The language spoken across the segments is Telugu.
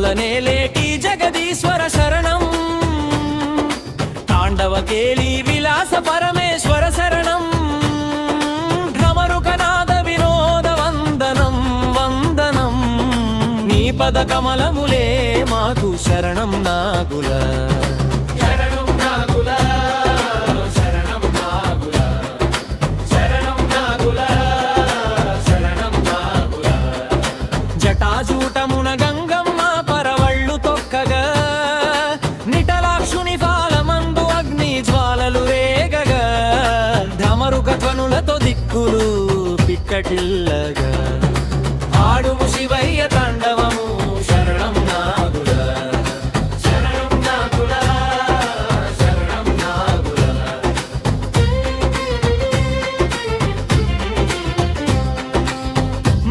మూలనే లేటి జగదీశ్వర శరణం. తాండవ కేళి విలాస పరమేశ్వర శరణం. భ్రమరుకనాథ వినోద వందనం వందనం. నీ పద కమలములే మాకు శరణం నాగుల. దిక్కులు పిక్కటిల్లగా. ఆడుము శివయ్య తాండవము శరణం శరణం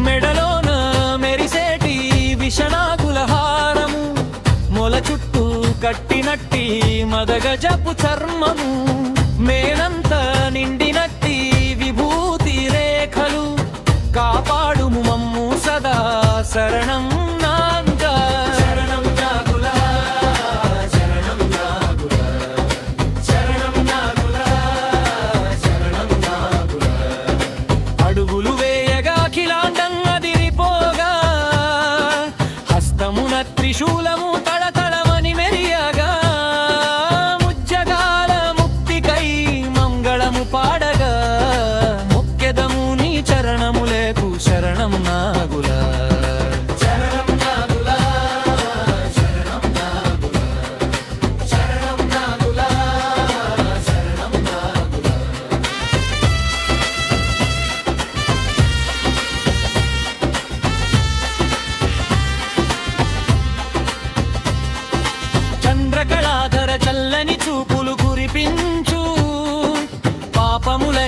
మెడలోన మెరిసేటి కట్టినట్టి మదగజపు చర్మము మేనంత నిండిన కాపాడుము మమ్ము సదా శరణం.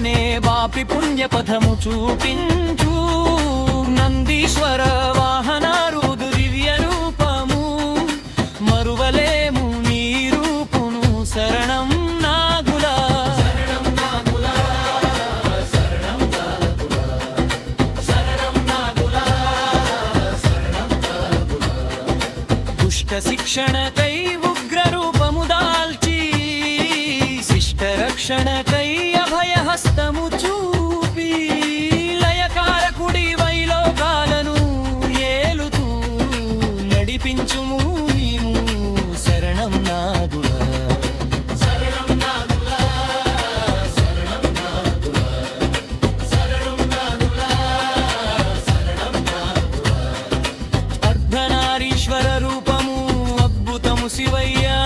వెంటనే బాపి పుణ్యపథము చూపించు. నందీశ్వర వాహనారుదు దివ్య రూపము. మరువలేము నీ రూపును శరణం నాగుల. దుష్ట శిక్షణ ஐயா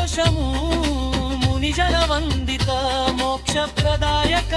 సంతోషము మునిజన వందిత మోక్షప్రదాయక.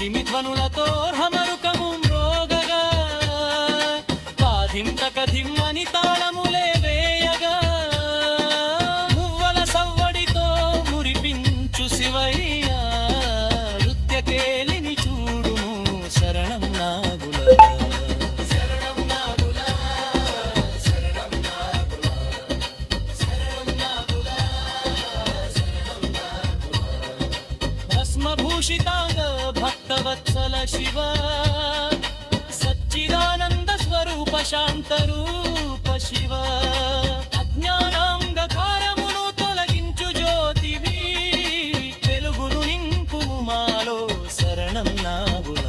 ధిమధిమి ధ్వనులతో स्तुषिताङ्ग भक्तवत्सल शिव सच्चिदानन्द स्वरूप शान्तरूप शिव అజ్ఞానాంగకారమును తొలగించు జ్యోతివి తెలుగును నింపు మాలో శరణం నాగుల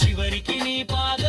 చివరికి నీ పాద